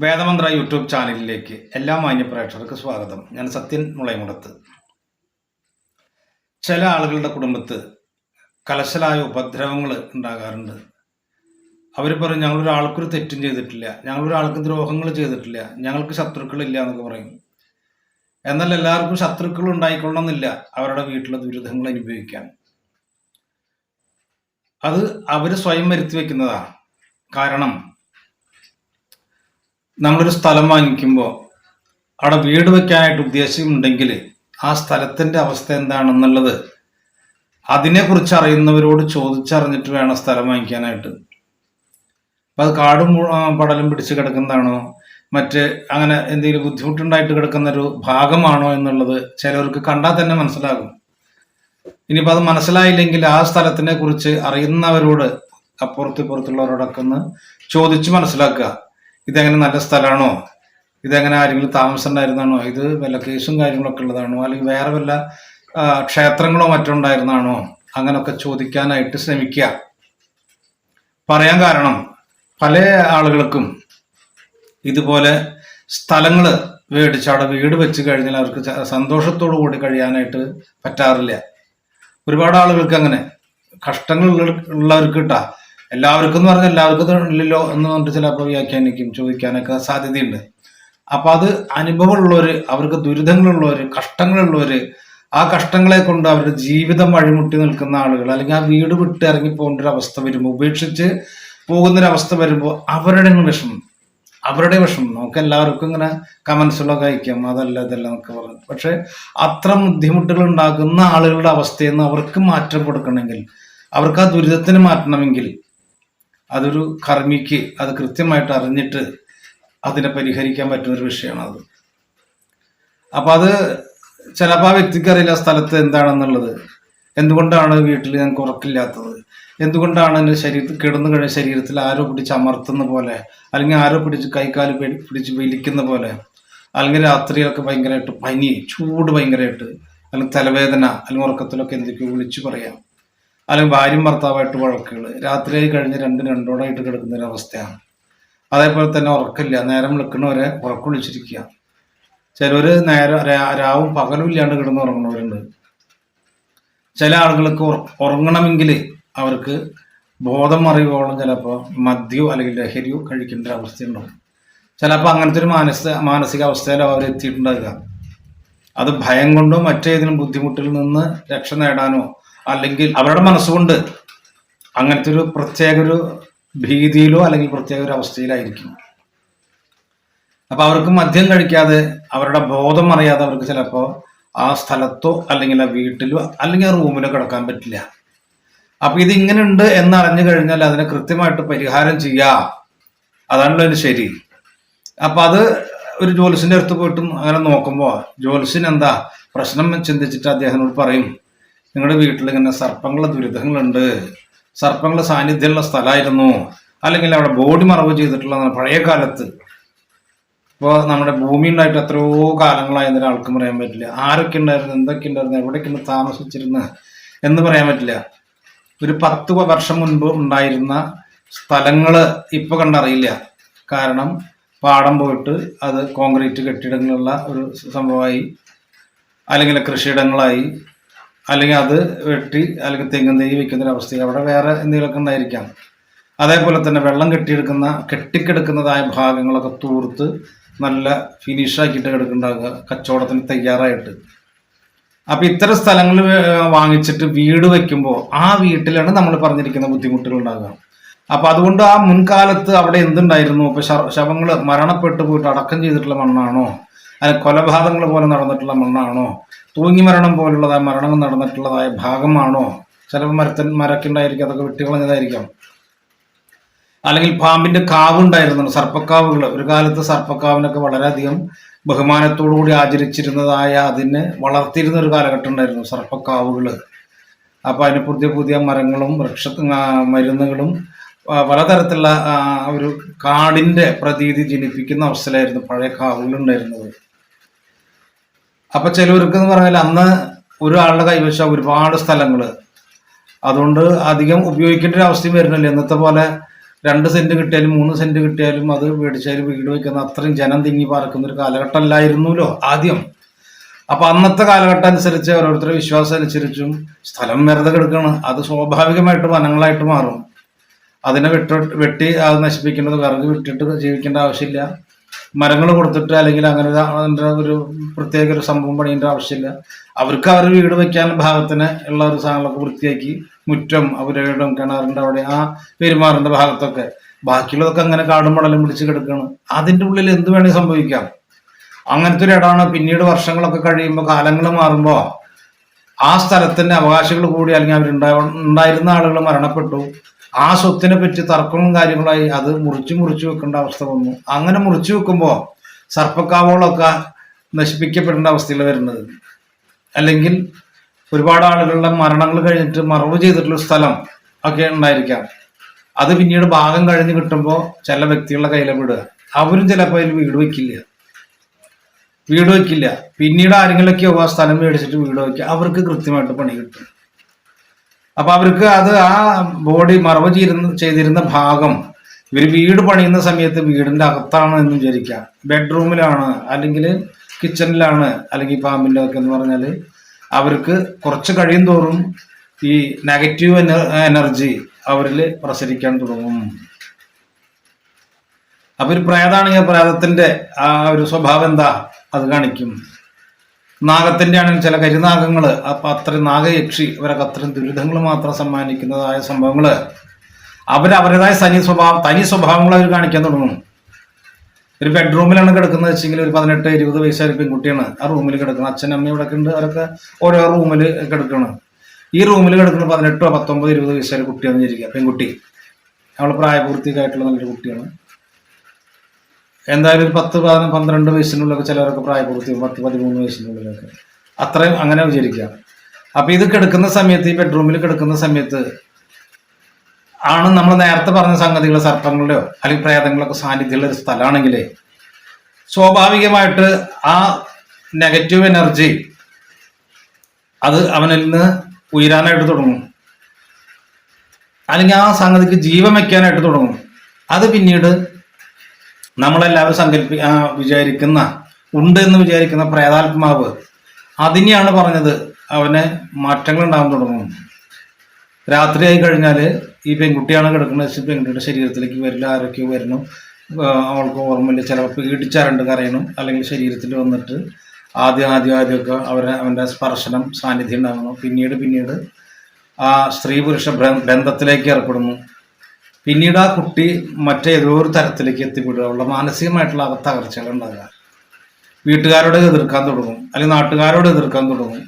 വേദമന്ത്ര YouTube ചാനലിലേക്ക് എല്ലാ മാന്യ പ്രേക്ഷകർക്ക് സ്വാഗതം. ഞാൻ സത്യൻ മുളയമുടത്ത് ചില ആളുകളുടെ കുടുംബത്ത് കലശലായ ഉപദ്രവങ്ങൾ ഉണ്ടാകാറുണ്ട്. അവർ പറയും ഞങ്ങളൊരാൾക്കൊരു തെറ്റും ചെയ്തിട്ടില്ല. ഞങ്ങളൊരാൾക്ക് ദ്രോഹങ്ങൾ ചെയ്തിട്ടില്ല. ഞങ്ങൾക്ക് ശത്രുക്കളില്ല എന്നൊക്കെ പറയും. എന്നാൽ എല്ലാവർക്കും ശത്രുക്കൾ ഉണ്ടായിക്കൊള്ളണമെന്നില്ല അവരുടെ വീട്ടിലെ ദുരിതങ്ങൾ അനുഭവിക്കാൻ. അത് അവർ സ്വയം വരുത്തി വെക്കുന്നതാണ്. കാരണം നമ്മളൊരു സ്ഥലം വാങ്ങിക്കുമ്പോൾ അവിടെ വീട് വെക്കാനായിട്ട് ഉദ്ദേശമുണ്ടെങ്കിൽ ആ സ്ഥലത്തിന്റെ അവസ്ഥ എന്താണെന്നുള്ളത് അതിനെക്കുറിച്ച് അറിയുന്നവരോട് ചോദിച്ചറിഞ്ഞിട്ട് വേണം സ്ഥലം വാങ്ങിക്കാനായിട്ട്. അപ്പം അത് കാടും പടലും പിടിച്ച് കിടക്കുന്നതാണോ? മറ്റ് അങ്ങനെ എന്തെങ്കിലും ബുദ്ധിമുട്ടുണ്ടായിട്ട് കിടക്കുന്ന ഒരു ഭാഗമാണോ എന്നുള്ളത് ചിലവർക്ക് കണ്ടാൽ തന്നെ മനസ്സിലാകും. ഇനിയിപ്പോൾ അത് മനസ്സിലായില്ലെങ്കിൽ ആ സ്ഥലത്തിനെ കുറിച്ച് അറിയുന്നവരോട് അപ്പുറത്തിപ്പുറത്തുള്ളവരോടൊക്കെ ഒന്ന് ചോദിച്ച് മനസ്സിലാക്കുക. ഇതെങ്ങനെ നല്ല സ്ഥലമാണോ? ഇതെങ്ങനെ ആരെങ്കിലും താമസം ഉണ്ടായിരുന്നാണോ ഇത് വല്ല കേസും കാര്യങ്ങളൊക്കെ ഉള്ളതാണോ? അല്ലെങ്കിൽ വേറെ വല്ല ക്ഷേത്രങ്ങളോ മറ്റോ ഉണ്ടായിരുന്നാണോ അങ്ങനൊക്കെ ചോദിക്കാനായിട്ട് ശ്രമിക്കുക. പറയാൻ കാരണം പല ആളുകൾക്കും ഇതുപോലെ സ്ഥലങ്ങൾ മേടിച്ച് അവിടെ വീട് വെച്ച് കഴിഞ്ഞാൽ അവർക്ക് സന്തോഷത്തോടു കൂടി കഴിയാനായിട്ട് പറ്റാറില്ല. ഒരുപാട് ആളുകൾക്ക് അങ്ങനെ കഷ്ടങ്ങൾ ഉള്ളവർക്ക് കിട്ടാ. എല്ലാവർക്കും എന്ന് പറഞ്ഞാൽ എല്ലാവർക്കും ഇല്ലല്ലോ എന്ന് പറഞ്ഞിട്ട് ചിലപ്പോൾ വ്യാഖ്യാനിക്കും ചോദിക്കാനൊക്കെ സാധ്യതയുണ്ട്. അപ്പൊ അത് അനുഭവമുള്ളവർ അവർക്ക് ദുരിതങ്ങളുള്ളവര് കഷ്ടങ്ങളുള്ളവര് ആ കഷ്ടങ്ങളെ കൊണ്ട് അവരുടെ ജീവിതം വഴിമുട്ടി നിൽക്കുന്ന ആളുകൾ അല്ലെങ്കിൽ ആ വീട് വിട്ട് ഇറങ്ങി പോകേണ്ട ഒരു അവസ്ഥ വരുമ്പോൾ ഉപേക്ഷിച്ച് പോകുന്നൊരവസ്ഥ വരുമ്പോൾ അവരുടെ വിഷമം. അവരുടെ വിഷമം. നമുക്ക് എല്ലാവർക്കും ഇങ്ങനെ കമൻസുകളൊക്കെ അയക്കാം. അതല്ല ഇതല്ല എന്നൊക്കെ പറഞ്ഞു. പക്ഷെ അത്ര ബുദ്ധിമുട്ടുകൾ ഉണ്ടാക്കുന്ന ആളുകളുടെ അവസ്ഥയിൽ നിന്ന് അവർക്ക് മാറ്റം കൊടുക്കണമെങ്കിൽ അവർക്ക് ആ ദുരിതത്തിന് മാറ്റണമെങ്കിൽ അതൊരു കർമ്മിക്ക് അത് കൃത്യമായിട്ട് അറിഞ്ഞിട്ട് അതിനെ പരിഹരിക്കാൻ പറ്റുന്ന ഒരു വിഷയമാണ് അത് അപ്പൊ അത് ചിലപ്പോൾ ആ വ്യക്തിക്ക് അറിയില്ല സ്ഥലത്ത് എന്താണെന്നുള്ളത്. എന്തുകൊണ്ടാണ് വീട്ടിൽ ഞങ്ങൾക്ക് ഉറക്കില്ലാത്തത് എന്തുകൊണ്ടാണ് എന്റെ ശരീരത്തിൽ കിടന്നു കഴിഞ്ഞ ശരീരത്തിൽ ആരോ പിടിച്ച് അമർത്തുന്ന പോലെ അല്ലെങ്കിൽ ആരോ പിടിച്ച് കൈകാൽ പിടിച്ച് വലിക്കുന്ന പോലെ അല്ലെങ്കിൽ രാത്രിയൊക്കെ ഭയങ്കരമായിട്ട് പനി ചൂട് ഭയങ്കരമായിട്ട് അല്ലെങ്കിൽ തലവേദന അല്ലെങ്കിൽ ഉറക്കത്തിലൊക്കെ എന്തൊക്കെയോ വിളിച്ചു പറയാം. അല്ലെങ്കിൽ ഭാര്യയും ഭർത്താവായിട്ട് വഴക്കുകൾ രാത്രിയായി കഴിഞ്ഞ് രണ്ട് രണ്ടോടായിട്ട് കിടക്കുന്ന ഒരു അവസ്ഥയാണ്. അതേപോലെ തന്നെ ഉറക്കില്ല. നേരം വിളിക്കണവരെ ഉറക്കൊളിച്ചിരിക്കുക ചിലർ നേരം രാവും പകലും ഇല്ലാണ്ട് കിടന്ന് ഉറങ്ങുന്നവരുണ്ട്. ചില ആളുകൾക്ക് ഉറങ്ങണമെങ്കിൽ അവർക്ക് ബോധം അറിയുവോളം ചിലപ്പോൾ മദ്യമോ അല്ലെങ്കിൽ ലഹരിയോ കഴിക്കേണ്ട ഒരു അവസ്ഥയുണ്ടാവും ചിലപ്പോൾ അങ്ങനത്തെ ഒരു മാനസിക മാനസികാവസ്ഥയിലോ അവർ എത്തിയിട്ടുണ്ടാകുക അത് ഭയം കൊണ്ടോ മറ്റേതെങ്കിലും ബുദ്ധിമുട്ടിൽ നിന്ന് രക്ഷ നേടാനോ അല്ലെങ്കിൽ അവരുടെ മനസ്സുകൊണ്ട് അങ്ങനത്തെ ഒരു പ്രത്യേക ഒരു ഭീതിയിലോ അല്ലെങ്കിൽ പ്രത്യേക ഒരു അവസ്ഥയിലായിരിക്കും. അപ്പൊ അവർക്ക് മദ്യം കഴിക്കാതെ അവരുടെ ബോധം അറിയാതെ അവർക്ക് ചിലപ്പോൾ ആ സ്ഥലത്തോ അല്ലെങ്കിൽ ആ വീട്ടിലോ അല്ലെങ്കിൽ ആ റൂമിലോ കിടക്കാൻ പറ്റില്ല. അപ്പൊ ഇത് ഇങ്ങനെ ഉണ്ട് എന്ന് അറിഞ്ഞു കഴിഞ്ഞാൽ അതിനെ കൃത്യമായിട്ട് പരിഹാരം ചെയ്യാം. അതാണല്ലോ അതിന് ശരി. അപ്പൊ അത് ഒരു ജോലിസിന്റെ അടുത്ത് പോയിട്ടും അങ്ങനെ നോക്കുമ്പോൾ ജോലിസിന് എന്താ? പ്രശ്നം ചിന്തിച്ചിട്ട് അദ്ദേഹത്തിനോട് പറയും. നിങ്ങളുടെ വീട്ടിൽ ഇങ്ങനെ സർപ്പങ്ങളുടെ ദുരിതങ്ങളുണ്ട്. സർപ്പങ്ങളുടെ സാന്നിധ്യമുള്ള സ്ഥലമായിരുന്നു. അല്ലെങ്കിൽ അവിടെ ബോഡി മറവ് ചെയ്തിട്ടുള്ള പഴയ കാലത്ത്. ഇപ്പോൾ നമ്മുടെ ഭൂമി ഉണ്ടായിട്ട് എത്രയോ കാലങ്ങളായി ആൾക്കും പറയാൻ പറ്റില്ല. ആരൊക്കെ ഉണ്ടായിരുന്നു എന്തൊക്കെ ഉണ്ടായിരുന്നു എവിടെയൊക്കെയാണ് താമസിച്ചിരുന്നു എന്ന് പറയാൻ പറ്റില്ല. ഒരു പത്ത് വർഷം മുൻപ് ഉണ്ടായിരുന്ന സ്ഥലങ്ങൾ ഇപ്പൊ കണ്ടറിയില്ല. കാരണം പാടം പോയിട്ട് അത് കോൺക്രീറ്റ് കെട്ടിടങ്ങളുള്ള ഒരു സംഭവമായി. അല്ലെങ്കിൽ കൃഷിയിടങ്ങളായി. അല്ലെങ്കിൽ അത് വെട്ടി അല്ലെങ്കിൽ തെങ്ങും തൈ വെക്കുന്ന ഒരു അവസ്ഥയിൽ അവിടെ വേറെ എന്തെങ്കിലുമൊക്കെ ഉണ്ടായിരിക്കാം. അതേപോലെ തന്നെ വെള്ളം കെട്ടിയെടുക്കുന്ന കെട്ടിക്കെടുക്കുന്നതായ ഭാഗങ്ങളൊക്കെ തൂർത്ത് നല്ല ഫിനിഷാക്കിയിട്ട് കിടക്കുന്നുണ്ടാകുക കച്ചവടത്തിന് തയ്യാറായിട്ട്. അപ്പോൾ ഇത്തരം സ്ഥലങ്ങൾ വാങ്ങിച്ചിട്ട് വീട് വെക്കുമ്പോൾ ആ വീട്ടിലാണ് നമ്മൾ പറഞ്ഞിരിക്കുന്ന ബുദ്ധിമുട്ടുകൾ ഉണ്ടാകുക അപ്പോൾ അതുകൊണ്ട് ആ മുൻകാലത്ത് അവിടെ എന്തുണ്ടായിരുന്നു? ഇപ്പൊ ശവങ്ങൾ മരണപ്പെട്ടു പോയിട്ട് അടക്കം ചെയ്തിട്ടുള്ള മണ്ണാണോ? അല്ല കൊലപാതകങ്ങൾ പോലെ നടന്നിട്ടുള്ള മണ്ണാണോ? തൂങ്ങി മരണം പോലുള്ളതായ മരണം നടന്നിട്ടുള്ളതായ ഭാഗമാണോ? ചിലപ്പോൾ മരത്തിൽ മരക്കെ ഉണ്ടായിരിക്കും അതൊക്കെ വെട്ടിക്കളഞ്ഞതായിരിക്കാം അല്ലെങ്കിൽ പാമ്പിന്റെ കാവുണ്ടായിരുന്നു സർപ്പക്കാവുകൾ. ഒരു കാലത്ത് സർപ്പക്കാവിനൊക്കെ വളരെയധികം ബഹുമാനത്തോടുകൂടി ആചരിച്ചിരുന്നതായ അതിനെ വളർത്തിയിരുന്ന ഒരു കാലഘട്ടം ഉണ്ടായിരുന്നു സർപ്പക്കാവുകൾ. അപ്പൊ അതിന് പുതിയ പുതിയ മരങ്ങളും വൃക്ഷ മരുന്നുകളും പലതരത്തിലുള്ള ഒരു കാടിന്റെ പ്രതീതി ജനിപ്പിക്കുന്ന അവസ്ഥയിലായിരുന്നു പഴയ കാവുകൾ ഉണ്ടായിരുന്നത്. അപ്പൊ ചിലവർക്ക് എന്ന് പറഞ്ഞാൽ അന്ന് ഒരാളുടെ കൈവശം ഒരുപാട് സ്ഥലങ്ങൾ. അതുകൊണ്ട് അധികം ഉപയോഗിക്കേണ്ട ഒരു അവസ്ഥയും വരുന്നില്ല. ഇന്നത്തെ പോലെ രണ്ട് സെന്റ് കിട്ടിയാലും മൂന്ന് സെന്റ് കിട്ടിയാലും അത് മേടിച്ചാലും വീട് വെക്കുന്ന അത്രയും ജനം തിങ്ങി പാർക്കുന്ന ഒരു കാലഘട്ടം അല്ലായിരുന്നല്ലോ ആദ്യം. അപ്പൊ അന്നത്തെ കാലഘട്ടം അനുസരിച്ച് ഓരോരുത്തരുടെ വിശ്വാസം അനുസരിച്ചും സ്ഥലം വെറുതെ കിടക്കണം. അത് സ്വാഭാവികമായിട്ട് വനങ്ങളായിട്ട് മാറും. അതിനെ വെട്ടി വെട്ടി അത് നശിപ്പിക്കേണ്ടത് വിറക് വിട്ടിട്ട് ജീവിക്കേണ്ട ആവശ്യമില്ല. മരങ്ങൾ കൊടുത്തിട്ട് അല്ലെങ്കിൽ അങ്ങനെ ഒരു പ്രത്യേക ഒരു സംഭവം പണിയേണ്ട ആവശ്യമില്ല. അവർക്ക് അവർ വീട് വെക്കാൻ ഭാഗത്തിന് ഉള്ള ഒരു സാധനങ്ങളൊക്കെ വൃത്തിയാക്കി മുറ്റം അവരുടെ കിണറിന്റെ അവിടെ ആ പെരുമാറിന്റെ ഭാഗത്തൊക്കെ. ബാക്കിയുള്ളതൊക്കെ അങ്ങനെ കാടും മടലും പിടിച്ച് കിടക്കുകയാണ് അതിന്റെ ഉള്ളിൽ എന്ത് വേണമെങ്കിൽ സംഭവിക്കാം. അങ്ങനത്തെ ഒരു ഇടമാണ്. പിന്നീട് വർഷങ്ങളൊക്കെ കഴിയുമ്പോൾ കാലങ്ങൾ മാറുമ്പോൾ ആ സ്ഥലത്തിന്റെ അവകാശികൾ കൂടി അല്ലെങ്കിൽ അവരുണ്ടായ ഉണ്ടായിരുന്ന ആളുകൾ മരണപ്പെട്ടു. ആ സ്വത്തിനെ പറ്റി തർക്കവും കാര്യങ്ങളായി അത് മുറിച്ചു മുറിച്ചു വെക്കേണ്ട അവസ്ഥ വന്നു. അങ്ങനെ മുറിച്ചു വെക്കുമ്പോൾ സർപ്പക്കാവുകളൊക്കെ നശിപ്പിക്കപ്പെടേണ്ട അവസ്ഥയിൽ വരുന്നത്. അല്ലെങ്കിൽ ഒരുപാട് ആളുകളുടെ മരണങ്ങൾ കഴിഞ്ഞിട്ട് മറവ് ചെയ്തിട്ടുള്ള സ്ഥലം ഒക്കെ ഉണ്ടായിരിക്കാം. അത് പിന്നീട് ഭാഗം കഴിഞ്ഞ് കിട്ടുമ്പോൾ ചില വ്യക്തികളുടെ കയ്യിലെ വിടുക. അവരും ചിലപ്പോൾ അതിൽ വീട് വെക്കില്ല. വീട് വെക്കില്ല. പിന്നീട് ആരെങ്കിലൊക്കെയോ ആ സ്ഥലം മേടിച്ചിട്ട് വീട് വയ്ക്കുക അവർക്ക് കൃത്യമായിട്ട് പണി കിട്ടും. അപ്പൊ അവർക്ക് അത് ആ ബോഡി മറവ് ചെയ്തിരുന്ന ചെയ്തിരുന്ന ഭാഗം ഇവർ വീട് പണിയുന്ന സമയത്ത് വീടിന്റെ അകത്താണ് എന്ന് വിചാരിക്കുക. ബെഡ്റൂമിലാണ് അല്ലെങ്കിൽ കിച്ചണിലാണ് അല്ലെങ്കിൽ പാമ്പിന്റെ ഒക്കെ എന്ന് പറഞ്ഞാൽ അവർക്ക് കുറച്ച് കഴിയും തോറും ഈ നെഗറ്റീവ് എനർജി അവരിൽ പ്രസരിക്കാൻ തുടങ്ങും. അപ്പൊ ഒരു പ്രേതാണെങ്കിൽ പ്രേതത്തിന്റെ ആ ഒരു സ്വഭാവം എന്താ? അത് കാണിക്കും. നാഗത്തിന്റെ ആണെങ്കിൽ ചില കരിനാഗങ്ങൾ അപ്പൊ അത്രയും നാഗയക്ഷി ഇവരൊക്കെ അത്രയും ദുരിതങ്ങൾ മാത്രം സമ്മാനിക്കുന്നതായ സംഭവങ്ങൾ. അവരവരുടേതായ തനി സ്വഭാവം തനി സ്വഭാവങ്ങൾ അവർ കാണിക്കാൻ തുടങ്ങും. ഒരു ബെഡ്റൂമിലാണ് കിടക്കുന്നത് വെച്ചെങ്കിൽ ഒരു പതിനെട്ട് ഇരുപത് വയസ്സായ പെൺകുട്ടിയാണ്. ആ റൂമിൽ കിടക്കുന്നത് അച്ഛൻ അമ്മ ഇവിടെ ഉണ്ട്. അവരൊക്കെ ഓരോ റൂമിൽ കിടക്കണം. ഈ റൂമിൽ കിടക്കുന്ന പതിനെട്ടോ പത്തൊമ്പത് ഇരുപത് വയസ്സായ കുട്ടിയാണെന്ന് വിചാരിക്കുക. പെൺകുട്ടി. അവൾ പ്രായപൂർത്തിയായിട്ടുള്ള നല്ലൊരു കുട്ടിയാണ്. എന്തായാലും ഒരു പത്ത് പതിനൊന്ന് പന്ത്രണ്ട് വയസ്സിനുള്ളിലൊക്കെ ചിലവരൊക്കെ പ്രായപൂർത്തി പത്ത് പതിമൂന്ന് വയസ്സിനുള്ളിലൊക്കെ. അത്രയും അങ്ങനെ വിചാരിക്കുക അപ്പൊ ഇത് കിടക്കുന്ന സമയത്ത് ഈ ബെഡ്റൂമിൽ കിടക്കുന്ന സമയത്ത് ആണ് നമ്മൾ നേരത്തെ പറഞ്ഞ സംഗതികൾ സർപ്പങ്ങളുടെയോ അല്ലെങ്കിൽ പ്രേതങ്ങളൊക്കെ സാന്നിധ്യമുള്ള ഒരു സ്ഥലമാണെങ്കിലേ സ്വാഭാവികമായിട്ട് ആ നെഗറ്റീവ് എനർജി അത് അവനിൽ നിന്ന് ഉയരാനായിട്ട് തുടങ്ങും. അല്ലെങ്കിൽ ആ സംഗതിക്ക് ജീവൻ വയ്ക്കാനായിട്ട് തുടങ്ങും. അത് പിന്നീട് നമ്മളെല്ലാവരും സങ്കല്പി വിചാരിക്കുന്ന ഉണ്ട് എന്ന് വിചാരിക്കുന്ന പ്രേതാത്മാവ് അതിനെയാണ് പറഞ്ഞത്. അവന് മാറ്റങ്ങൾ ഉണ്ടാകാൻ തുടങ്ങും. രാത്രിയായി കഴിഞ്ഞാൽ ഈ പെൺകുട്ടിയാണ് കിടക്കുന്നത്. പെൺകുട്ടിയുടെ ശരീരത്തിലേക്ക് വരില്ല ആരൊക്കെയോ വരുന്നു. അവൾക്ക് ഓർമ്മയില്ല. ചിലപ്പോൾ പീഡിച്ചാറുണ്ട് കരയണം. അല്ലെങ്കിൽ ശരീരത്തിൽ വന്നിട്ട് ആദ്യം ആദ്യം ആദ്യമൊക്കെ അവരെ അവന്റെ സ്പർശനം സാന്നിധ്യം ഉണ്ടാകുന്നു പിന്നീട് പിന്നീട് ആ സ്ത്രീ പുരുഷ ബന്ധത്തിലേക്ക് ഏർപ്പെടുന്നു. പിന്നീട് ആ കുട്ടി മറ്റേതോ ഒരു തരത്തിലേക്ക് എത്തിപ്പെടുക. അവളുടെ മാനസികമായിട്ടുള്ള തകർച്ചകൾ ഉണ്ടാകുക. വീട്ടുകാരോട് എതിർക്കാൻ തുടങ്ങും. അല്ലെങ്കിൽ നാട്ടുകാരോട് എതിർക്കാൻ തുടങ്ങും.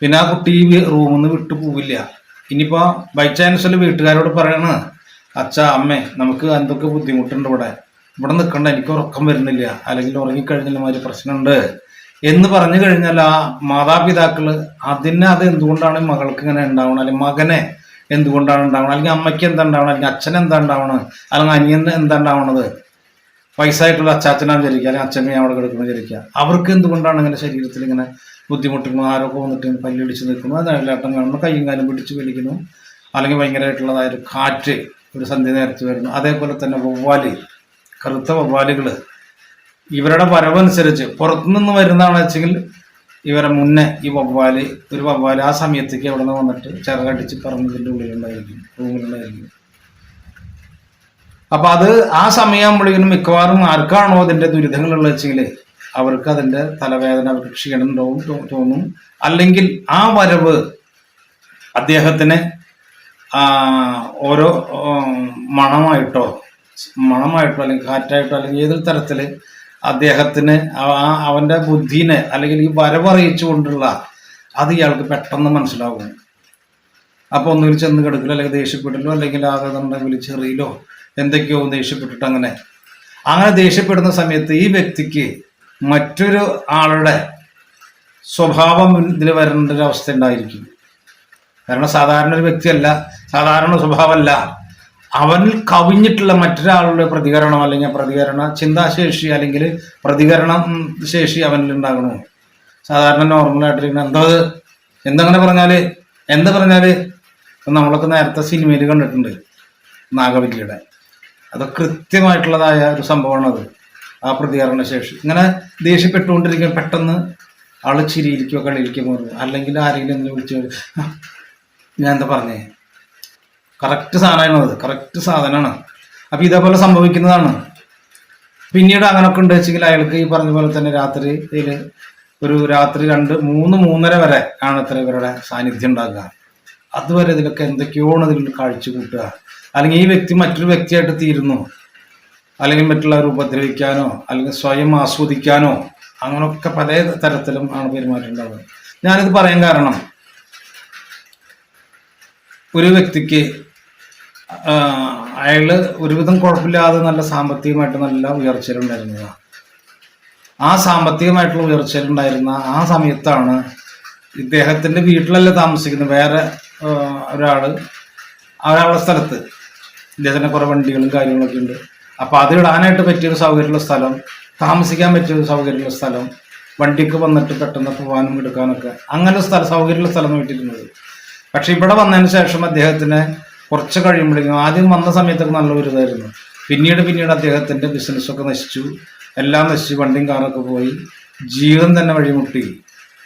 പിന്നെ ആ കുട്ടി റൂമിൽ നിന്ന് വിട്ടു പോവില്ല. ഇനിയിപ്പോ ബൈ ചാൻസിൽ വീട്ടുകാരോട് പറയണ അച്ഛ അമ്മേ നമുക്ക് എന്തൊക്കെ ബുദ്ധിമുട്ടുണ്ട് ഇവിടെ? ഇവിടെ നിൽക്കണ്ട എനിക്ക് ഉറക്കം വരുന്നില്ല. അല്ലെങ്കിൽ ഉറങ്ങിക്കഴിഞ്ഞാൽ മാതിരി പ്രശ്നമുണ്ട്. എന്ന് പറഞ്ഞു കഴിഞ്ഞാൽ ആ മാതാപിതാക്കൾ അതിനെ അത് എന്തുകൊണ്ടാണ് മകൾക്ക് ഇങ്ങനെ ഉണ്ടാവണം അല്ലെങ്കിൽ മകനെ എന്തുകൊണ്ടാണ് ഉണ്ടാവണം അല്ലെങ്കിൽ അമ്മയ്ക്ക് എന്താ ഉണ്ടാവണം അല്ലെങ്കിൽ അച്ഛൻ എന്താ ഉണ്ടാവണം അല്ലെങ്കിൽ അനിയൻ എന്താ ഉണ്ടാവണത്? വയസ്സായിട്ടുള്ള അച്ചാച്ചനാണ് വിചാരിക്കുക അല്ലെങ്കിൽ അച്ഛമ്മയെ അവിടെ കിടക്കുന്നത് വിചാരിക്കുക അവർക്ക് എന്തുകൊണ്ടാണ് ഇങ്ങനെ ശരീരത്തിൽ ഇങ്ങനെ ബുദ്ധിമുട്ടുന്നു? ആരൊക്കെ വന്നിട്ട് പല്ലിടിച്ച് നിൽക്കുന്നു? അതല്ലാട്ടം കാണുന്നു കൈയും കാലും പിടിച്ച് വലിക്കുന്നു അല്ലെങ്കിൽ ഭയങ്കരമായിട്ടുള്ളതായ ഒരു കാറ്റ് ഒരു സന്ധ്യ നേരത്ത് വരുന്നു. അതേപോലെ തന്നെ വവ്വാൽ കറുത്ത വവ്വാലുകൾ ഇവരുടെ വരവനുസരിച്ച് പുറത്തുനിന്ന് വരുന്നതാണെന്ന് വെച്ചെങ്കിൽ ഇവരെ മുന്നേ ഈ വവ്വാൽ ഒരു വവ്വാൽ ആ സമയത്തേക്ക് അവിടെ നിന്ന് വന്നിട്ട് ചിറകടിച്ച് പറന്നതിന്റെ ഉള്ളിലുണ്ടായിരിക്കും റൂമിലുണ്ടായിരിക്കും അപ്പൊ അത് ആ സമയമാകുമ്പോഴേക്കും മിക്കവാറും ആർക്കാണോ അതിന്റെ ദുരിതങ്ങളുള്ള വെച്ചെങ്കിൽ അവർക്ക് അതിന്റെ തലവേദന അവർക്ക് ക്ഷീണം ഉണ്ടാവും തോന്നും. അല്ലെങ്കിൽ ആ വരവ് അദ്ദേഹത്തിന് ഓരോ മണമായിട്ടോ മണമായിട്ടോ അല്ലെങ്കിൽ കാറ്റായിട്ടോ അല്ലെങ്കിൽ ഏതൊരു തരത്തിൽ അദ്ദേഹത്തിന് അവന്റെ ബുദ്ധിനെ അല്ലെങ്കിൽ ഈ വരവറിയിച്ചു കൊണ്ടുള്ള അത് ഇയാൾക്ക് പെട്ടെന്ന് മനസ്സിലാകും. അപ്പോൾ ഒന്നുകിൽ ചെന്ന് കിടക്കില്ല അല്ലെങ്കിൽ ദേഷ്യപ്പെട്ടില്ലോ അല്ലെങ്കിൽ ആകെ നമ്മുടെ വിളിച്ചെറിയിലോ എന്തൊക്കെയോ ദേഷ്യപ്പെട്ടിട്ട് അങ്ങനെ. അങ്ങനെ ദേഷ്യപ്പെടുന്ന സമയത്ത് ഈ വ്യക്തിക്ക് മറ്റൊരു ആളുടെ സ്വഭാവം ഇതിൽ വരേണ്ട ഒരു അവസ്ഥ ഉണ്ടായിരിക്കും. കാരണം സാധാരണ ഒരു വ്യക്തിയല്ല സാധാരണ സ്വഭാവമല്ല. അവനിൽ കവിഞ്ഞിട്ടുള്ള മറ്റൊരാളുടെ പ്രതികരണം അല്ലെങ്കിൽ പ്രതികരണ ചിന്താശേഷി അല്ലെങ്കിൽ പ്രതികരണ ശേഷി അവനിൽ ഉണ്ടാകണോ? സാധാരണ നോർമലായിട്ട് എന്താ? എന്തങ്ങനെ പറഞ്ഞാൽ? എന്താ പറഞ്ഞാൽ? നമ്മളൊക്കെ നേരത്തെ സിനിമയിൽ കണ്ടിട്ടുണ്ട് നാഗവല്ലിയുടെ. അത് കൃത്യമായിട്ടുള്ളതായ ഒരു സംഭവമാണ് അത്. ആ പ്രതികരണ ശേഷി. ഇങ്ങനെ ദേഷ്യപ്പെട്ടുകൊണ്ടിരിക്കുമ്പോൾ പെട്ടെന്ന് ആൾ ചിരിയിരിക്കോ കളിയിരിക്കോ പോകുന്നു അല്ലെങ്കിൽ ആരെങ്കിലും എന്തെങ്കിലും വിളിച്ചു ഞാൻ എന്താ പറഞ്ഞേ? കറക്റ്റ് സാധനമാണ് അത് കറക്റ്റ് സാധനമാണ് അപ്പൊ ഇതേപോലെ സംഭവിക്കുന്നതാണ്. പിന്നീട് അങ്ങനെയൊക്കെ ഉണ്ട് വെച്ചെങ്കിൽ അയാൾക്ക് ഈ പറഞ്ഞ പോലെ തന്നെ രാത്രി ഒരു രാത്രി രണ്ട് മൂന്ന് മൂന്നര വരെ ആണ് ഇത്ര ഇവരുടെ സാന്നിധ്യം ഉണ്ടാകുക അതുവരെ ഇതിലൊക്കെ എന്തൊക്കെയാണ് ഇതിൽ കാഴ്ച കൂട്ടുക. അല്ലെങ്കിൽ ഈ വ്യക്തി മറ്റൊരു വ്യക്തിയായിട്ട് തീരുന്നു. അല്ലെങ്കിൽ മറ്റുള്ളവരെ ഉപദ്രവിക്കാനോ അല്ലെങ്കിൽ സ്വയം ആസ്വദിക്കാനോ അങ്ങനെയൊക്കെ പല തരത്തിലും ആണ് പെരുമാറ്റം ഉണ്ടാകുന്നത് ഞാനിത് പറയാൻ കാരണം ഒരു വ്യക്തിക്ക് അയാൾ ഒരുവിധം കുഴപ്പമില്ലാതെ നല്ല സാമ്പത്തികമായിട്ട് നല്ല ഉയർച്ചയിലുണ്ടായിരുന്നത്. ആ സാമ്പത്തികമായിട്ടുള്ള ഉയർച്ചയിലുണ്ടായിരുന്ന ആ സമയത്താണ് ഇദ്ദേഹത്തിന്റെ വീട്ടിലല്ല താമസിക്കുന്നത്. വേറെ ഒരാൾ ഒരാളുടെ സ്ഥലത്ത്. ഇദ്ദേഹത്തിന് കുറെ വണ്ടികളും കാര്യങ്ങളൊക്കെ ഉണ്ട്. അപ്പൊ അതിടാനായിട്ട് പറ്റിയൊരു സൗകര്യമുള്ള സ്ഥലം താമസിക്കാൻ പറ്റിയൊരു സൗകര്യമുള്ള സ്ഥലം വണ്ടിക്ക് വന്നിട്ട് പെട്ടെന്ന് പോകാനും എടുക്കാനൊക്കെ അങ്ങനെ സ്ഥലം സൗകര്യമുള്ള സ്ഥലം വീട്ടിരുന്നത് പക്ഷെ ഇവിടെ വന്നതിന് ശേഷം അദ്ദേഹത്തിന് കുറച്ച് കഴിയുമ്പോഴേക്കും ആദ്യം വന്ന സമയത്തൊക്കെ നല്ല ഇതായിരുന്നു. പിന്നീട് പിന്നീട് അദ്ദേഹത്തിന്റെ ബിസിനസ്സൊക്കെ നശിച്ചു. എല്ലാം നശിച്ചു വണ്ടിയും കാറൊക്കെ പോയി. ജീവൻ തന്നെ വഴിമുട്ടി.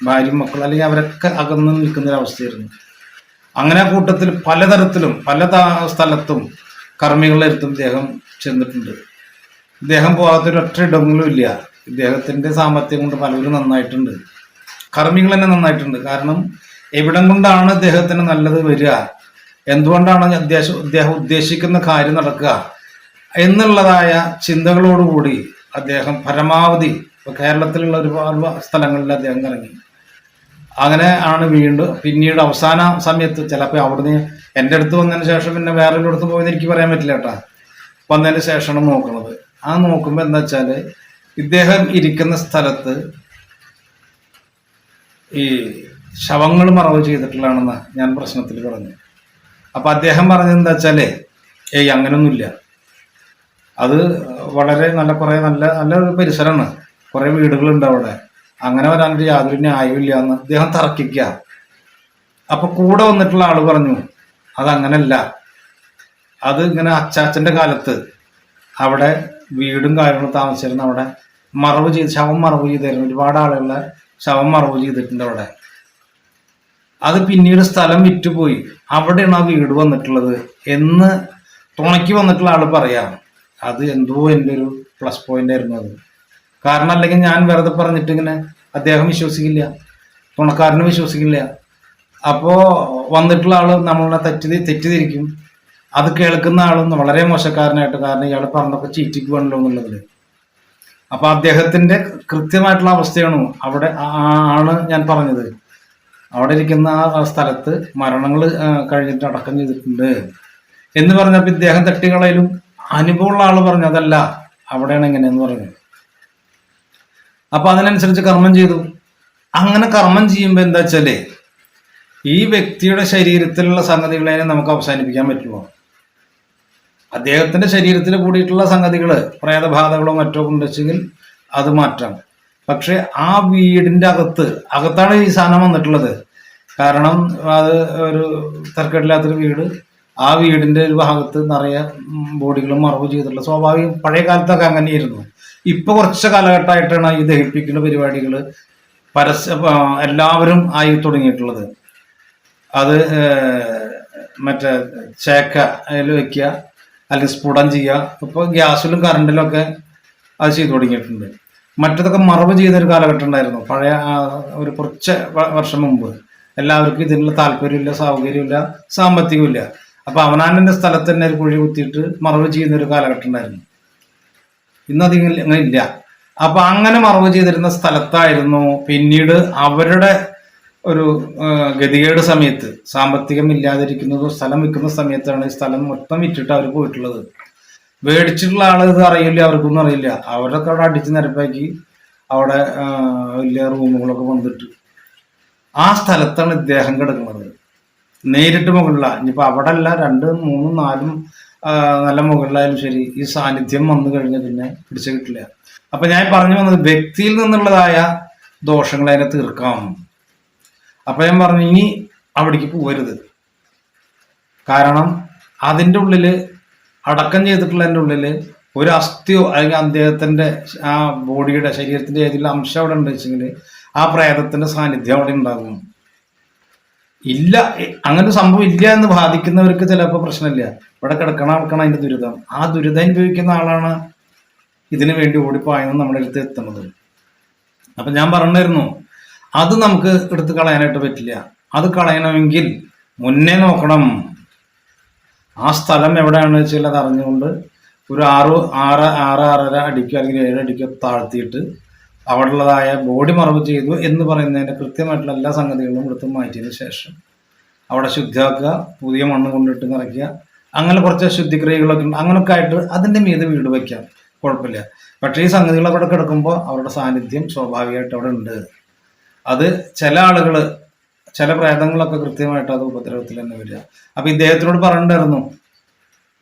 ഭാര്യയും മക്കൾ അല്ലെങ്കിൽ അവരൊക്കെ അകന്ന് നിൽക്കുന്നൊരവസ്ഥയായിരുന്നു അങ്ങനെ കൂട്ടത്തിൽ പലതരത്തിലും പല സ്ഥലത്തും കർമ്മികളുടെ അടുത്തും ഇദ്ദേഹം ചെന്നിട്ടുണ്ട്. ഇദ്ദേഹം പോകാത്തൊരു ഒറ്റ ഇടങ്ങളും ഇല്ല. ഇദ്ദേഹത്തിന്റെ സാമ്പത്തികം കൊണ്ട് പലരും നന്നായിട്ടുണ്ട്. കർമ്മികൾ തന്നെ നന്നായിട്ടുണ്ട്. കാരണം എവിടം കൊണ്ടാണ് ഇദ്ദേഹത്തിന് നല്ലത് വരിക? എന്തുകൊണ്ടാണ് അദ്ദേഹം ഉദ്ദേശിക്കുന്ന കാര്യം നടക്കുക? എന്നുള്ളതായ ചിന്തകളോടുകൂടി അദ്ദേഹം പരമാവധി കേരളത്തിലുള്ള ഒരുപാട് സ്ഥലങ്ങളിൽ അദ്ദേഹം ഇറങ്ങി അങ്ങനെ ആണ് വീണ്ടും പിന്നീട് അവസാന സമയത്ത് ചിലപ്പോൾ അവിടുന്ന് എന്റെ അടുത്ത് വന്നതിന് ശേഷം പിന്നെ വേറെ അടുത്ത് പോയെന്ന് എനിക്ക് പറയാൻ പറ്റില്ല കേട്ടാ. വന്നതിന് ശേഷമാണ് നോക്കുന്നത്. ആ നോക്കുമ്പോൾ എന്താ വെച്ചാൽ ഇദ്ദേഹം ഇരിക്കുന്ന സ്ഥലത്ത് ഈ ശവങ്ങൾ മറവ് ചെയ്തിട്ടുള്ളതാണെന്ന് ഞാൻ പ്രശ്നത്തിൽ പറഞ്ഞു അപ്പൊ അദ്ദേഹം പറഞ്ഞത് എന്താ വെച്ചാലേ ഏയ് അങ്ങനൊന്നുമില്ല. അത് വളരെ നല്ല കുറെ നല്ല നല്ല പരിസരമാണ്. കുറെ വീടുകളുണ്ട് അവിടെ. അങ്ങനെ വരാനൊരു യാതൊരു ന്യായമില്ല എന്ന് അദ്ദേഹം തർക്കിക്കുക അപ്പൊ കൂടെ വന്നിട്ടുള്ള ആൾ പറഞ്ഞു അതങ്ങനല്ല. അത് ഇങ്ങനെ അച്ചാച്ചന്റെ കാലത്ത് അവിടെ വീടും കാര്യങ്ങളും താമസിച്ചിരുന്ന അവിടെ മറവ് ചെയ്ത് ശവം മറവ് ചെയ്തായിരുന്നു. ഒരുപാട് ആളുകളെ ശവം മറവ് ചെയ്തിട്ടുണ്ട് അവിടെ. അത് പിന്നീട് സ്ഥലം വിറ്റുപോയി. അവിടെയാണ് ആ വീട് വന്നിട്ടുള്ളത് എന്ന് തുണയ്ക്ക് വന്നിട്ടുള്ള ആൾ പറയാം. അത് എന്തോ എന്റെ ഒരു പ്ലസ് പോയിന്റ് ആയിരുന്നു അത്. കാരണം അല്ലെങ്കിൽ ഞാൻ വെറുതെ പറഞ്ഞിട്ട് ഇങ്ങനെ അദ്ദേഹം വിശ്വസിക്കില്ല. തുണക്കാരന് വിശ്വസിക്കില്ല. അപ്പോ വന്നിട്ടുള്ള ആൾ നമ്മളെ തെറ്റി തെറ്റിദ്ധരിക്കും. അത് കേൾക്കുന്ന ആളും വളരെ മോശക്കാരനായിട്ട് കാരണം ഇയാൾ പറഞ്ഞൊക്കെ ചീറ്റിക്ക് വേണല്ലോ എന്നുള്ളതിൽ. അപ്പൊ അദ്ദേഹത്തിന്റെ കൃത്യമായിട്ടുള്ള അവസ്ഥയാണ് അവിടെ ആണ് ഞാൻ പറഞ്ഞത്. അവിടെ ഇരിക്കുന്ന ആ സ്ഥലത്ത് മരണങ്ങൾ കഴിഞ്ഞിട്ട് അടക്കം ചെയ്തിട്ടുണ്ട്. എന്ന് പറഞ്ഞപ്പോ ഇദ്ദേഹം തട്ടികളയിലും അനുഭവമുള്ള ആൾ പറഞ്ഞു അതല്ല അവിടെയാണ് എങ്ങനെയെന്ന് പറഞ്ഞു അപ്പൊ അതിനനുസരിച്ച് കർമ്മം ചെയ്തു. അങ്ങനെ കർമ്മം ചെയ്യുമ്പോൾ എന്താ വെച്ചാലേ ഈ വ്യക്തിയുടെ ശരീരത്തിലുള്ള സംഗതികളെ നമുക്ക് അവസാനിപ്പിക്കാൻ പറ്റുമോ? അദ്ദേഹത്തിന്റെ ശരീരത്തിൽ കൂടിയിട്ടുള്ള സംഗതികൾ പ്രേതബാധകളോ മറ്റോ ഉണ്ടെച്ചെങ്കിൽ അത് മാറ്റാം. പക്ഷെ ആ വീടിന്റെ അകത്ത് അകത്താണ് ഈ സാധനം വന്നിട്ടുള്ളത്. കാരണം അത് ഒരു തർക്കമില്ലാത്തൊരു വീട്. ആ വീടിന്റെ ഒരു ഭാഗത്ത് നിറയെ ബോഡികളും മറവ് ചെയ്തിട്ടുള്ള സ്വാഭാവികം പഴയ കാലത്തൊക്കെ അങ്ങനെയായിരുന്നു. ഇപ്പൊ കുറച്ച് കാലഘട്ടമായിട്ടാണ് ഈ ദഹിപ്പിക്കുന്ന പരിപാടികൾ പരസ്യ എല്ലാവരും ആയി തുടങ്ങിയിട്ടുള്ളത്. അത് മറ്റേ ചേക്ക അതിൽ വെക്കുക അല്ലെങ്കിൽ സ്ഫുടം ചെയ്യുക. ഇപ്പോൾ ഗ്യാസിലും കറണ്ടിലും ഒക്കെ അത് ചെയ്തു തുടങ്ങിയിട്ടുണ്ട്. മറ്റതൊക്കെ മറവ് ചെയ്തൊരു കാലഘട്ടം ഉണ്ടായിരുന്നു പഴയ ഒരു കുറച്ച് വർഷം മുമ്പ്. എല്ലാവർക്കും ഇതിനുള്ള താല്പര്യമില്ല സൗകര്യമില്ല സാമ്പത്തികമില്ല. അപ്പൊ അവനാനന്റെ സ്ഥലത്ത് തന്നെ ഒരു കുഴി കുത്തിയിട്ട് മറവ് ചെയ്യുന്ന ഒരു കാലഘട്ടം ഉണ്ടായിരുന്നു ഇന്ന് അധികം അങ്ങനെ ഇല്ല അപ്പൊ അങ്ങനെ മറവ് ചെയ്തിരുന്ന സ്ഥലത്തായിരുന്നു പിന്നീട് അവരുടെ ഒരു ഗതികേട് സമയത്ത്. സാമ്പത്തികം ഇല്ലാതിരിക്കുന്നതും സ്ഥലം വിൽക്കുന്ന സമയത്താണ് ഈ സ്ഥലം മൊത്തം വിറ്റിട്ട് അവർ പോയിട്ടുള്ളത്. മേടിച്ചിട്ടുള്ള ആൾ ഇത് അറിയില്ല അവർക്കൊന്നും അറിയില്ല. അവരൊക്കെ അവിടെ അടിച്ച് നിരപ്പാക്കി അവിടെ വലിയ റൂമുകളൊക്കെ വന്നിട്ട് ആ സ്ഥലത്താണ് ഇദ്ദേഹം കിടക്കുന്നത്. നേരിട്ട് മുകളില. ഇനിയിപ്പൊ അവിടെ അല്ല രണ്ടും മൂന്നും നാലും നല്ല മുകളിലായാലും ശരി ഈ സാന്നിധ്യം വന്നു കഴിഞ്ഞാൽ പിന്നെ പിടിച്ചു കിട്ടില്ല. അപ്പൊ ഞാൻ പറഞ്ഞു വന്നത് വ്യക്തിയിൽ നിന്നുള്ളതായ ദോഷങ്ങൾ അതിനെ തീർക്കാം. അപ്പൊ ഞാൻ പറഞ്ഞു ഇനി അവിടേക്ക് പോകരുത് കാരണം അതിന്റെ ഉള്ളിൽ അടക്കം ചെയ്തിട്ടുള്ളതിന്റെ ഉള്ളിൽ ഒരു അസ്ഥിയോ അല്ലെങ്കിൽ അദ്ദേഹത്തിന്റെ ആ ബോഡിയുടെ ശരീരത്തിന്റെ ഏതെങ്കിലും അംശം അവിടെ ഉണ്ടെന്ന് വെച്ചെങ്കിൽ ആ പ്രേതത്തിന്റെ സാന്നിധ്യം അവിടെ ഉണ്ടാകും. ഇല്ല അങ്ങനെ സംഭവം ഇല്ല എന്ന് ബാധിക്കുന്നവർക്ക് ചിലപ്പോൾ പ്രശ്നമില്ല. ഇവിടെ കിടക്കണ ആൾക്കാണ് അതിന്റെ ദുരിതം. ആ ദുരിതം അനുഭവിക്കുന്ന ആളാണ് ഇതിനു വേണ്ടി ഓടിപ്പായെന്ന് നമ്മുടെ അടുത്ത് എത്തുന്നത്. അപ്പം ഞാൻ പറഞ്ഞിരുന്നു അത് നമുക്ക് എടുത്ത് കളയാനായിട്ട് പറ്റില്ല. അത് കളയണമെങ്കിൽ മുന്നേ നോക്കണം. ആ സ്ഥലം എവിടെയാണെന്ന് വെച്ചാൽ അത് അറിഞ്ഞുകൊണ്ട് ഒരു ആറ് ആറ് ആറ് ആറര അടിക്കോ അല്ലെങ്കിൽ ഏഴ് അടിക്കോ താഴ്ത്തിയിട്ട് അവിടെയുള്ളതായ ബോഡി മറവ് ചെയ്തു എന്ന് പറയുന്നതിന്റെ കൃത്യമായിട്ടുള്ള എല്ലാ സംഗതികളും എടുത്ത് മാറ്റിയതിന് ശേഷം അവിടെ ശുദ്ധിയാക്കുക പുതിയ മണ്ണ് കൊണ്ടിട്ട് നിറയ്ക്കുക അങ്ങനെ കുറച്ച് ശുദ്ധിക്രിയകളൊക്കെ ഉണ്ട്. അങ്ങനൊക്കെ ആയിട്ട് അതിന്റെ മീത് വീട് വയ്ക്കാം. കുഴപ്പമില്ല. പക്ഷേ ഈ സംഗതികൾ അവിടെ കിടക്കുമ്പോൾ അവരുടെ സാന്നിധ്യം സ്വാഭാവികമായിട്ട് അവിടെ ഉണ്ട്. അത് ചില ആളുകൾ ചില പ്രേതങ്ങളൊക്കെ കൃത്യമായിട്ട് അത് ഉപദ്രവത്തിൽ തന്നെ വരിക. അപ്പൊ ഇദ്ദേഹത്തിനോട് പറഞ്ഞിട്ടുണ്ടായിരുന്നു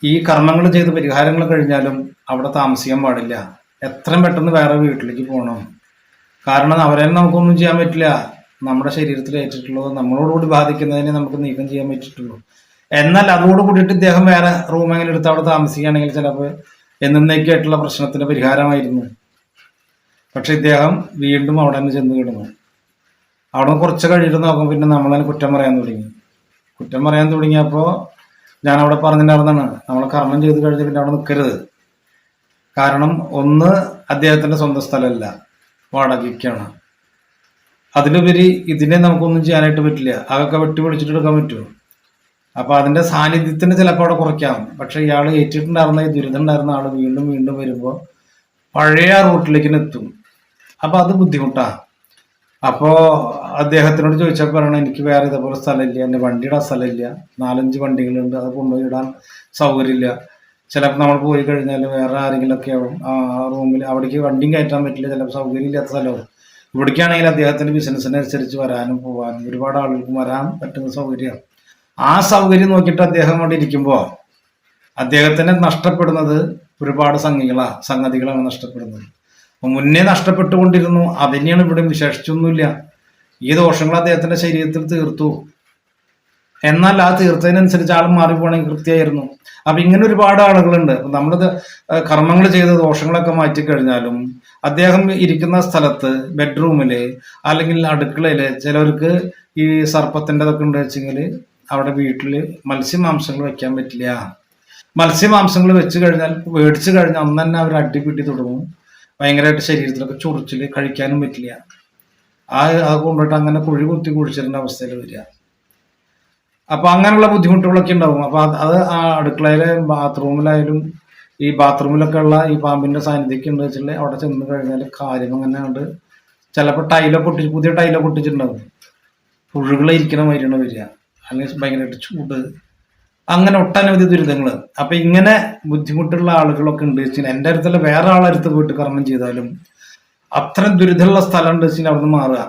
ഈ കർമ്മങ്ങൾ ചെയ്ത് പരിഹാരങ്ങൾ കഴിഞ്ഞാലും അവിടെ താമസിക്കാൻ പാടില്ല. എത്രയും പെട്ടെന്ന് വേറെ വീട്ടിലേക്ക് പോകണം. കാരണം അവരെ നമുക്കൊന്നും ചെയ്യാൻ പറ്റില്ല. നമ്മുടെ ശരീരത്തിൽ ഏറ്റിട്ടുള്ളത് നമ്മളോടുകൂടി ബാധിക്കുന്നതിനെ നമുക്ക് നീക്കം ചെയ്യാൻ പറ്റിയിട്ടുള്ളൂ. എന്നാൽ അതോട് കൂടിയിട്ട് ഇദ്ദേഹം വേറെ റൂം എങ്ങനെ എടുത്ത് അവിടെ താമസിക്കുകയാണെങ്കിൽ ചിലപ്പോൾ എന്നേക്കായിട്ടുള്ള പ്രശ്നത്തിന്റെ പരിഹാരമായിരുന്നു. പക്ഷെ ഇദ്ദേഹം വീണ്ടും അവിടെ നിന്ന് ചെന്ന് കിടന്നു. അവിടെ കുറച്ച് കഴിഞ്ഞിട്ട് നോക്കും പിന്നെ നമ്മളതിന് കുറ്റം പറയാൻ തുടങ്ങി. കുറ്റം പറയാൻ തുടങ്ങിയപ്പോൾ ഞാൻ അവിടെ പറഞ്ഞിട്ടുണ്ടായിരുന്നാണ് നമ്മൾ കർമ്മം ചെയ്ത് കഴിഞ്ഞ് പിന്നെ അവിടെ നിൽക്കരുത് കാരണം ഒന്ന് അദ്ദേഹത്തിന്റെ സ്വന്തം സ്ഥലമല്ല വാടകയ്ക്കാണ്. അതിലുപരി ഇതിനെ നമുക്കൊന്നും ചെയ്യാനായിട്ട് പറ്റില്ല. അതൊക്കെ വെട്ടി പിടിച്ചിട്ട് എടുക്കാൻ പറ്റുമോ അപ്പൊ അതിന്റെ സാന്നിധ്യത്തിന് ചിലപ്പോൾ അവിടെ കുറയ്ക്കാം. പക്ഷെ ഇയാൾ ഏറ്റിട്ടുണ്ടായിരുന്ന ഈ ദുരിതം ഉണ്ടായിരുന്ന ആൾ വീണ്ടും വീണ്ടും വരുമ്പോൾ പഴയ റൂട്ടിലേക്ക് എത്തും അപ്പൊ അത് ബുദ്ധിമുട്ടാ. അപ്പോ അദ്ദേഹത്തിനോട് ചോദിച്ചപ്പോൾ പറയണം എനിക്ക് വേറെ ഇതേപോലെ സ്ഥലമില്ല എന്റെ വണ്ടിയുടെ സ്ഥലമില്ല. നാലഞ്ച് വണ്ടികളുണ്ട് അത് കൊണ്ടുപോയി ഇടാൻ സൗകര്യമില്ല. ചിലപ്പോൾ നമ്മൾ പോയി കഴിഞ്ഞാൽ വേറെ ആരെങ്കിലും ഒക്കെ ആവും. ആ റൂമിൽ അവിടേക്ക് വണ്ടിയും കയറ്റാൻ പറ്റില്ല ചിലപ്പോൾ സൗകര്യം ഇല്ലാത്ത സ്ഥലമാവും. ഇവിടേക്കാണെങ്കിൽ അദ്ദേഹത്തിന്റെ ബിസിനസ്സിനനുസരിച്ച് വരാനും പോകാനും ഒരുപാട് ആളുകൾക്ക് വരാൻ പറ്റുന്ന സൗകര്യമാണ്. ആ സൗകര്യം നോക്കിയിട്ട് അദ്ദേഹം അവിടെ ഇരിക്കുമ്പോൾ അദ്ദേഹത്തിന് നഷ്ടപ്പെടുന്നത് ഒരുപാട് സംഘികളാണ് സംഗതികളാണ് നഷ്ടപ്പെടുന്നത്. മുന്നേ നഷ്ടപ്പെട്ടുകൊണ്ടിരുന്നു. അതിനെയാണ് ഇവിടെ വിശേഷിച്ചൊന്നുമില്ല. ഈ ദോഷങ്ങൾ അദ്ദേഹത്തിന്റെ ശരീരത്തിൽ തീർത്തു. എന്നാൽ ആ തീർത്തതിനനുസരിച്ച് ആൾ മാറിപ്പോണെങ്കിൽ കൃത്യമായിരുന്നു. അപ്പൊ ഇങ്ങനെ ഒരുപാട് ആളുകളുണ്ട്. നമ്മളത് കർമ്മങ്ങൾ ചെയ്ത ദോഷങ്ങളൊക്കെ മാറ്റിക്കഴിഞ്ഞാലും അദ്ദേഹം ഇരിക്കുന്ന സ്ഥലത്ത് ബെഡ്റൂമിൽ അല്ലെങ്കിൽ അടുക്കളയിൽ ചിലവർക്ക് ഈ സർപ്പത്തിന്റെതൊക്കെ ഉണ്ട് വെച്ചെങ്കിൽ അവിടെ വീട്ടിൽ മത്സ്യമാംസങ്ങൾ വെക്കാൻ പറ്റില്ല. മത്സ്യമാംസങ്ങൾ വെച്ച് കഴിഞ്ഞാൽ മേടിച്ചു കഴിഞ്ഞാൽ അന്ന് തന്നെ അവർ അടിപിടി തുടങ്ങും. ഭയങ്കരമായിട്ട് ശരീരത്തിലൊക്കെ ചൊറിച്ചിൽ കഴിക്കാനും പറ്റില്ല. ആ അത് കൊണ്ടിട്ട് അങ്ങനെ കുഴി കുത്തി കുഴിച്ചിടേണ്ട അവസ്ഥയിൽ വരിക. അപ്പൊ അങ്ങനെയുള്ള ബുദ്ധിമുട്ടുകളൊക്കെ ഉണ്ടാവും. അപ്പൊ അത് ആ അടുക്കളയിലെ ബാത്റൂമിലായാലും ഈ ബാത്റൂമിലൊക്കെ ഉള്ള ഈ പാമ്പിന്റെ സാന്നിധ്യം ഉണ്ട് അവിടെ ചെന്ന് കഴിഞ്ഞാൽ കാര്യം അങ്ങനെ ഉണ്ട് ചിലപ്പോൾ ടൈലൊക്കെ ഒട്ടിച്ച് പുതിയ ടൈലൊക്കെ ഒട്ടിച്ചിട്ടുണ്ടാവും പുഴുകളെ ഇരിക്കണ മാതിരിയാണ് വരിക. അല്ലെങ്കിൽ ഭയങ്കരമായിട്ട് ചൂട് അങ്ങനെ ഒട്ടനവധി ദുരിതങ്ങൾ അപ്പൊ ഇങ്ങനെ ബുദ്ധിമുട്ടുള്ള ആളുകളൊക്കെ ഉണ്ട് വെച്ചാൽ എന്റെ അടുത്തുള്ള വേറെ ആളടുത്ത് പോയിട്ട് കർമ്മം ചെയ്താലും അത്ര ദുരിതമുള്ള സ്ഥലം ഉണ്ട് വെച്ചാൽ അവിടെ നിന്ന് മാറുക.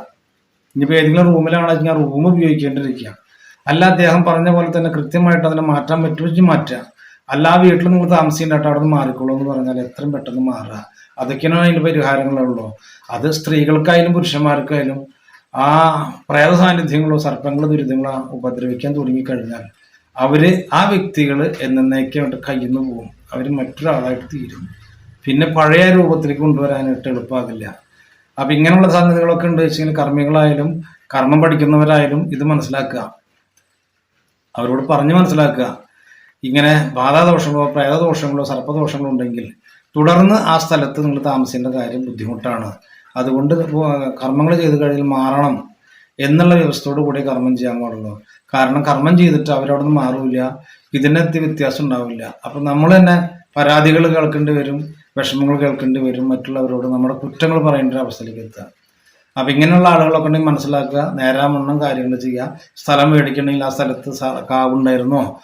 ഇനിയിപ്പോൾ ഏതെങ്കിലും റൂമിലാണെന്ന് വെച്ചാൽ റൂം ഉപയോഗിക്കേണ്ടിരിക്കുക അല്ല അദ്ദേഹം പറഞ്ഞ പോലെ തന്നെ കൃത്യമായിട്ട് അതിനെ മാറ്റാൻ പറ്റുമെങ്കിൽ മാറ്റുക. അല്ല ആ വീട്ടിൽ നിങ്ങൾ താമസിക്കേണ്ടായിട്ട് അവിടെ നിന്ന് മാറിക്കോളൂ എന്ന് പറഞ്ഞാൽ എത്രയും പെട്ടെന്ന് മാറുക. അതൊക്കെയാണ് അതിന്റെ പരിഹാരങ്ങളുള്ളൂ. അത് സ്ത്രീകൾക്കായാലും പുരുഷന്മാർക്കായാലും ആ പ്രേത സാന്നിധ്യങ്ങളോ സർപ്പങ്ങളോ ദുരിതങ്ങളോ ഉപദ്രവിക്കാൻ തുടങ്ങിക്കഴിഞ്ഞാൽ അവർ ആ വ്യക്തികൾ എന്നേക്കായിട്ട് കയ്യിൽ നിന്ന് പോകും അവർ മറ്റൊരാളായിട്ട് തീരും. പിന്നെ പഴയ രൂപത്തിലേക്ക് കൊണ്ടുവരാനായിട്ട് എളുപ്പമാകില്ല. അപ്പം ഇങ്ങനെയുള്ള സംഗതികളൊക്കെ ഉണ്ട് വെച്ചാൽ കർമ്മികളായാലും കർമ്മം പഠിക്കുന്നവരായാലും ഇത് മനസ്സിലാക്കുക. അവരോട് പറഞ്ഞു മനസ്സിലാക്കുക. ഇങ്ങനെ ബാധാദോഷങ്ങളോ പ്രേതദോഷങ്ങളോ സർപ്പദോഷങ്ങളോ ഉണ്ടെങ്കിൽ തുടർന്ന് ആ സ്ഥലത്ത് നിങ്ങൾ താമസിക്കേണ്ട കാര്യം ബുദ്ധിമുട്ടാണ്. അതുകൊണ്ട് കർമ്മങ്ങൾ ചെയ്ത് കഴിഞ്ഞാൽ മാറണം എന്നുള്ള വ്യവസ്ഥയോട് കൂടി കർമ്മം ചെയ്യാൻ പാടുള്ളൂ. കാരണം കർമ്മം ചെയ്തിട്ട് അവരവിടെ നിന്ന് മാറൂല ഇതിനകത്ത് വ്യത്യാസം ഉണ്ടാവില്ല. അപ്പൊ നമ്മൾ തന്നെ പരാതികൾ കേൾക്കേണ്ടി വരും വിഷമങ്ങൾ കേൾക്കേണ്ടി വരും മറ്റുള്ളവരോട് നമ്മുടെ കുറ്റങ്ങൾ പറയേണ്ട ഒരു അവസ്ഥയിലേക്ക് എത്തുക. അപ്പൊ ഇങ്ങനെയുള്ള ആളുകളൊക്കെ കൊണ്ട് മനസ്സിലാക്കുക നേരാമണ്ണം കാര്യങ്ങൾ ചെയ്യുക. സ്ഥലം മേടിക്കണമെങ്കിൽ ആ സ്ഥലത്ത് കാവുണ്ടായിരുന്നോ?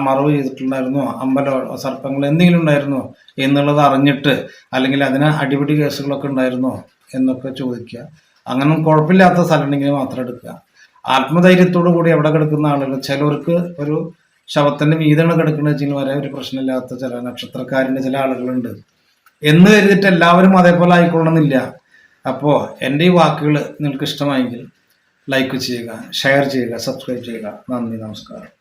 മറവ് ചെയ്തിട്ടുണ്ടായിരുന്നോ? അമ്പലോ സർപ്പങ്ങൾ എന്തെങ്കിലും ഉണ്ടായിരുന്നോ? എന്നുള്ളത് അറിഞ്ഞിട്ട് അല്ലെങ്കിൽ അതിന് അടിപിടി കേസുകളൊക്കെ ഉണ്ടായിരുന്നോ? എന്നൊക്കെ ചോദിക്കുക. അങ്ങനെ കുഴപ്പമില്ലാത്ത സ്ഥലം ഉണ്ടെങ്കിൽ മാത്രം എടുക്കുക. ആത്മധൈര്യത്തോടു കൂടി അവിടെ കിടക്കുന്ന ആളുകൾ ചിലർക്ക് ഒരു ശവത്തിന്റെ വീതമാണ് കിടക്കുന്നത് വെച്ചാൽ വരെ ഒരു പ്രശ്നമില്ലാത്ത ചില നക്ഷത്രക്കാരിന്റെ ചില ആളുകളുണ്ട്. എന്ന് കരുതിയിട്ട് എല്ലാവരും അതേപോലെ ആയിക്കൊള്ളണമെന്നില്ല. അപ്പോൾ എന്റെ ഈ വാക്കുകൾ നിങ്ങൾക്ക് ഇഷ്ടമായെങ്കിൽ ലൈക്ക് ചെയ്യുക ഷെയർ ചെയ്യുക സബ്സ്ക്രൈബ് ചെയ്യുക. നന്ദി നമസ്കാരം.